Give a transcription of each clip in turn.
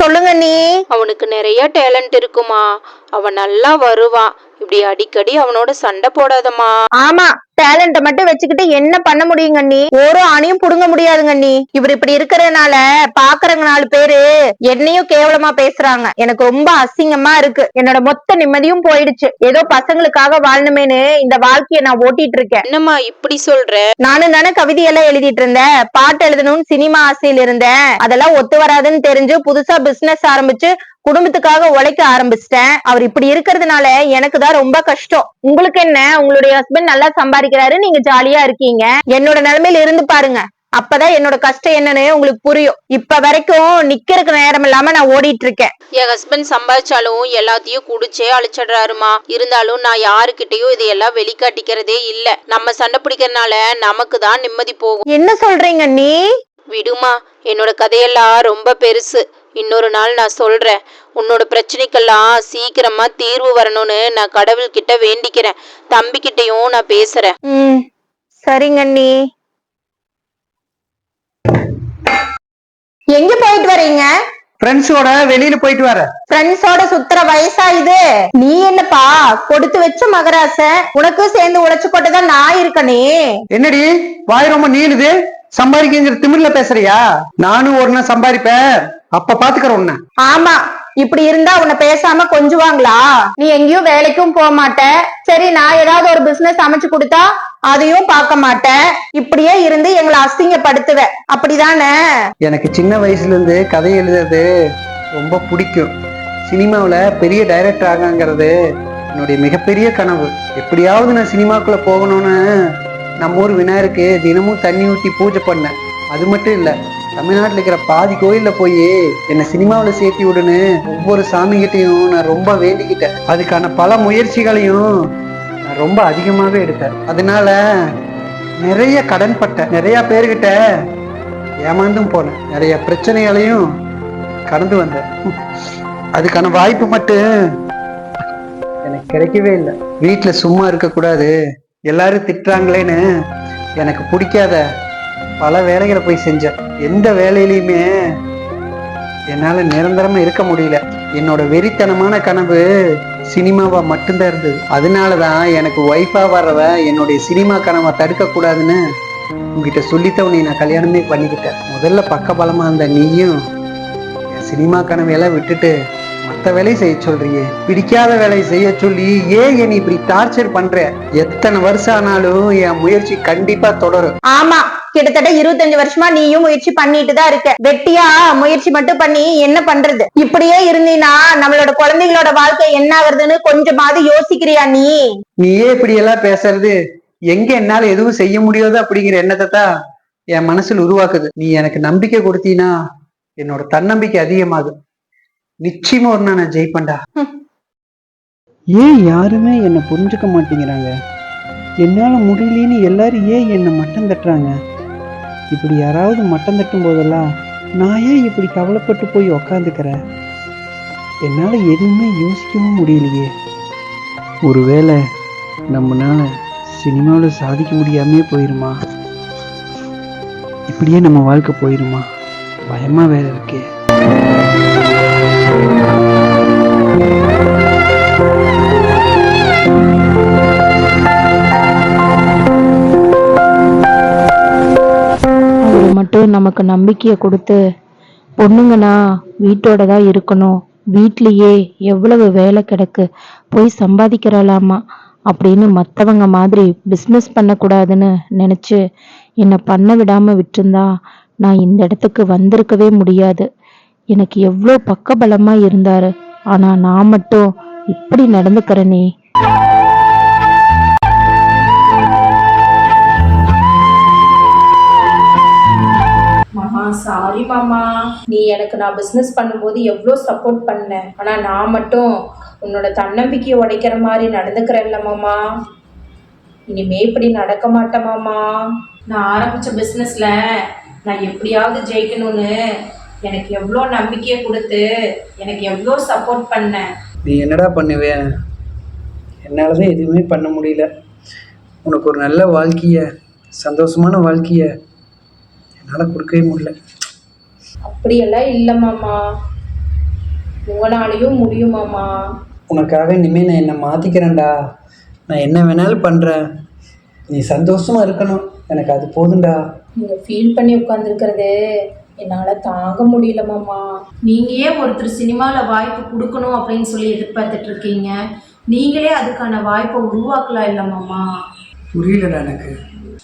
சொல்லுங்க நீ. அவனுக்கு நிறைய டேலண்ட் இருக்குமா. அவன் நல்லா வருவான். இப்படி அடிக்கடி அவனோட சண்டை போடாதம்மா. ஆமா டேலண்ட மட்டும் வச்சுக்கிட்டு என்ன பண்ண முடியுங்க நீ ஒரு ஆணையும் புடுங்க முடியாதுங்க நீ இவர் இப்படி இருக்கிறதுனால பாக்குறவங்க நாலு பேரு என்னையும் கேவலமா பேசுறாங்க. எனக்கு ரொம்ப அசிங்கமா இருக்கு. என்னோட மொத்த நிம்மதியும் போயிடுச்சு. ஏதோ பசங்களுக்காக வாழணுமேனு இந்த வாழ்க்கைய நான் ஓட்டிட்டு இருக்கேன் என்னம்மா இப்படி சொல்ற? நானும் தானே கவிதையெல்லாம் எழுதிட்டு இருந்தேன். பாட்டு எழுதணும்னு சினிமா ஆசையில் இருந்தேன். அதெல்லாம் ஒத்து வராதுன்னு தெரிஞ்சு புதுசா பிசினஸ் ஆரம்பிச்சு குடும்பத்துக்காக உழைக்க ஆரம்பிச்சிட்டேன். அவர் இப்படி இருக்கிறதுனால எனக்கு தான் ரொம்ப கஷ்டம். உங்களுக்கு என்ன? உங்களுடைய ஹஸ்பண்ட் நல்லா சம்பாதிக்கிறாரு நீங்க ஜாலியா இருக்கீங்க. என்னோட நிலைமையில இருந்து பாருங்க. அப்பதான் என்னோட கஷ்டம் என்னன்னு உங்களுக்கு புரியும். இப்ப வரைக்கும் நிக்கிறதுக்கு நேரம் இல்லாம நான் ஓடிட்டு இருக்கேன். என் ஹஸ்பண்ட் சம்பாதிச்சாலும் எல்லாத்தையும் குடிச்சே அழிச்சிடுறாருமா. இருந்தாலும் நான் யாருக்கிட்டயும் இதையெல்லாம் வெளிக்காட்டிக்கிறதே இல்ல. நம்ம சண்டை பிடிக்கிறதுனால நமக்கு தான் நிம்மதி போகும். என்ன சொல்றீங்க நீ? விடுமா என்னோட கதையெல்லாம் ரொம்ப பெருசு. இன்னொரு நாள் நான் சொல்றேன். உன்னோட பிரச்சனைக்கெல்லாம் சீக்கிரமா தீர்வு வரணும்னு நான் கடவுள்கிட்ட வேண்டிக்கிறேன். தம்பிக்கிட்டயும் நான் பேசுறேன். ம் சரிங்க எங்க போயிட்டு வரீங்க? ஃப்ரெண்ட்ஸோட வெளியில போயிட்டு வர. ஃப்ரெண்ட்ஸோட சுத்துற வயசா இது? நீ என்னப்பா கொடுத்து வச்ச மகராச உனக்கும் சேர்ந்து உழைச்சு போட்டுதான் நான் இருக்கனே. என்னடி வாய் ரொம்ப நீளுது? சம்பாதிக்கிற திமிர்ல பேசுறியா? நானும் ஒரு நாள் சம்பாதிப்பேன். அப்ப பாத்துக்கிறேன் உன்ன. ஆமா இப்படி இருந்தா உன்னை பேசாம கொஞ்சுவாங்களா? நீ எங்கேயும் வேலைக்கும் போக மாட்ட. சரி நான் ஏதாவது ஒரு பிசினஸ் அமைச்சு கொடுத்தா அதையும் பார்க்க மாட்டேன். இப்படியே இருந்து எங்களை அசிங்கப்படுத்துவ. அப்படிதானே? எனக்கு சின்ன வயசுல இருந்து கதை எழுதுறது ரொம்ப பிடிக்கும். சினிமாவில் பெரிய டைரக்டர் ஆகாங்கிறது என்னுடைய மிகப்பெரிய கனவு. எப்படியாவது நான் சினிமாக்குள்ள போகணும்னு நம்ம ஊர் விநாயகருக்கு தினமும் தண்ணி ஊற்றி பூஜை பண்ணேன். அது மட்டும் இல்லை தமிழ்நாட்டில் இருக்கிற பாதி கோயிலில் போய் என்னை சினிமாவில் சேர்த்தி விடுன்னு ஒவ்வொரு சாமிகிட்டையும் நான் ரொம்ப வேண்டிக்கிட்டேன். அதுக்கான பல முயற்சிகளையும் நான் ரொம்ப அதிகமாகவே எடுத்தேன். அதனால நிறைய கடன் பட்டேன். நிறைய பேர்கிட்ட ஏமாந்தும் போனேன். நிறைய பிரச்சனைகளையும் கடந்து வந்தேன். அதுக்கான வாய்ப்பு மட்டும் எனக்கு கிடைக்கவே இல்லை. வீட்டில் சும்மா இருக்கக்கூடாது. எல்லாரும் திட்டுறாங்களேன்னு எனக்கு பிடிக்காத பல வேலைகளை போய் செஞ்சேன். எந்த வேலையிலையுமே என்னால் நிரந்தரமாக இருக்க முடியல. என்னோட வெறித்தனமான கனவு சினிமாவாக மட்டும்தான் இருந்தது. அதனால தான் எனக்கு ஒய்ஃபாக வர்றவன் என்னுடைய சினிமா கனவை தடுக்கக்கூடாதுன்னு உங்ககிட்ட சொல்லித்தவனையை நான் கல்யாணமே பண்ணிக்கிட்டேன். முதல்ல பக்கபலமாக இருந்த நீயும் என் சினிமா கனவையெல்லாம் விட்டுட்டு மற்ற வேலையை செய்ய சொல்றீங்க பிடிக்காத வேலையை செய்ய சொல்லி ஏன் என்னை இப்படி டார்ச்சர் பண்ற? எத்தனை வருஷம் ஆனாலும் என் முயற்சி கண்டிப்பா தொடரும். ஆமா கிட்டத்தட்ட இருபத்தஞ்சு வருஷமா நீயும் முயற்சி பண்ணிட்டு தான் இருக்க. வெட்டியா முயற்சி மட்டும் பண்ணி என்ன பண்றது? இப்படியே இருந்தீனா நம்மளோட குழந்தைகளோட வாழ்க்கை என்ன ஆகுறதுன்னு கொஞ்சமாவது யோசிக்கிறியா நீ? நீயே இப்படி எல்லாம் பேசுறது எங்க என்னால எதுவும் செய்ய முடியாது அப்படிங்கிற எண்ணத்தை தான் என் மனசுல உருவாக்குது. நீ எனக்கு நம்பிக்கை கொடுத்தீனா என்னோட தன்னம்பிக்கை அதிகமாகும் நிச்சயமா ஒரு நான் ஜெயிப்பேன்டா. ஏன் யாருமே என்னை புரிஞ்சுக்க மாட்டேங்கிறாங்க? என்னால முடியலன்னு எல்லாரும் ஏன் என்னை மட்டம் தட்டுறாங்க? இப்படி யாராவது மட்டம் தட்டும் போதெல்லாம் நான் ஏன் இப்படி கவலைப்பட்டு போய் உக்காந்துக்கிறேன்? என்னால எதுவுமே யோசிக்கவும் முடியலையே. ஒருவேளை நம்மனால சினிமாவில் சாதிக்க முடியாமே போயிருமா? இப்படியே நம்ம வாழ்க்கை போயிருமா? பயமா வேற இருக்கே. நமக்கு நம்பிக்கையை கொடுத்து பொண்ணுங்கன்னா வீட்டோட தான் இருக்கணும். வீட்லேயே எவ்வளவு வேலை கிடக்கு. போய் சம்பாதிக்கிறாளாமா? அப்படின்னு மற்றவங்க மாதிரி பிஸ்னஸ் பண்ணக்கூடாதுன்னு நினச்சி என்னை பண்ண விடாம விட்டுருந்தா நான் இந்த இடத்துக்கு வந்திருக்கவே முடியாது. எனக்கு எவ்வளோ பக்கபலமாக இருந்தாரு. ஆனால் நான் மட்டும் இப்படி நடந்துக்கிறேனே. சாரி மாமா நீ எனக்கு நான் பிஸ்னஸ் பண்ணும்போது எவ்வளோ சப்போர்ட் பண்ண. ஆனால் நான் மட்டும் உன்னோட தன்னம்பிக்கையை உடைக்கிற மாதிரி நடந்துக்கிறேன்ல மாமா. இனிமே இப்படி நடக்க மாட்டேன் மாமா. நான் ஆரம்பித்த பிஸ்னஸில் நான் எப்படியாவது ஜெயிக்கணும்னு எனக்கு எவ்வளோ நம்பிக்கையை கொடுத்து எனக்கு எவ்வளோ சப்போர்ட் பண்ண. நீ என்னடா பண்ணுவே? என்னால தான் எதுவுமே பண்ண முடியல. உனக்கு ஒரு நல்ல வாழ்க்கைய சந்தோஷமான வாழ்க்கைய என்னால் கொடுக்கவே முடியல. அப்படியெல்லாம் இல்லை மாமா. உங்களாலையும் முடியுமாம்மா உனக்காக இனிமே நான் என்னை மாத்திக்கிறேன்டா. நான் என்ன வேணாலும் பண்றேன். நீ சந்தோஷமா இருக்கணும். எனக்கு அது போதும்டா. நீங்கள் ஃபீல் பண்ணி உட்காந்துருக்கிறது என்னால் தாங்க முடியலமாம்மா நீங்கள் ஏன் ஒருத்தர் சினிமாவில் வாய்ப்பு கொடுக்கணும் அப்படின்னு சொல்லி எதிர்பார்த்துட்டு இருக்கீங்க? நீங்களே அதுக்கான வாய்ப்பை உருவாக்கலாம் இல்லைம்மாம்மா புரியலடா எனக்கு.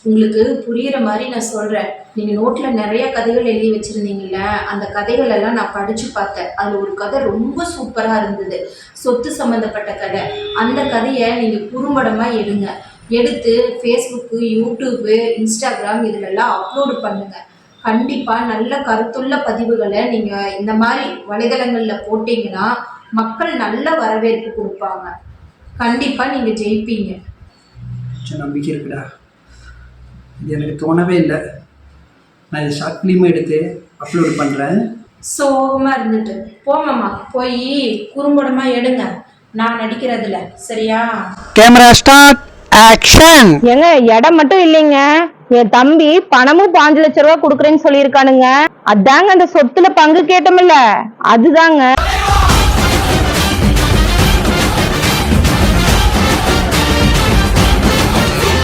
உங்களுக்கு புரியுற மாதிரி நான் சொல்கிறேன் நீங்கள் நோட்டில் நிறைய கதைகள் எழுதி வச்சுருந்தீங்கல்ல அந்த கதைகள் எல்லாம் நான் படித்து பார்த்தேன். அதில் ஒரு கதை ரொம்ப சூப்பராக இருந்தது. சொத்து சம்மந்தப்பட்ட கதை. அந்த கதையை நீங்கள் குறும்படமாக எடுங்க. எடுத்து ஃபேஸ்புக்கு யூடியூப்பு இன்ஸ்டாகிராம் இதிலெல்லாம் அப்லோடு பண்ணுங்கள் கண்டிப்பாக நல்ல கருத்துள்ள பதிவுகளை நீங்கள் இந்த மாதிரி வலைதளங்களில் போட்டிங்கன்னா மக்கள் நல்ல வரவேற்பு கொடுப்பாங்க. கண்டிப்பாக நீங்கள் ஜெயிப்பீங்க. கொஞ்சம் நம்பிக்கை இருக்குடா. இது எனக்கு தோணவே இல்லை. நான் இதை ஷார்ட் ஃபிலிமாக எடுத்து அப்லோட் பண்ணுறேன் சோகமாக இருந்துட்டு. போங்கம்மா போய் குறும்படமாக எடுங்க. நான் நடிக்கிறதில்ல. சரியா? கேமரா ஸ்டார்ட் ஆக்ஷன் ஏங்க இடம் மட்டும் இல்லைங்க. என் தம்பி பணமும் பாஞ்சு லட்ச ரூபா குடுக்குறேன்னு சொல்லியிருக்கானுங்க. அதாங்க அந்த சொத்துல பங்கு கேட்டோம்ல அதுதாங்க.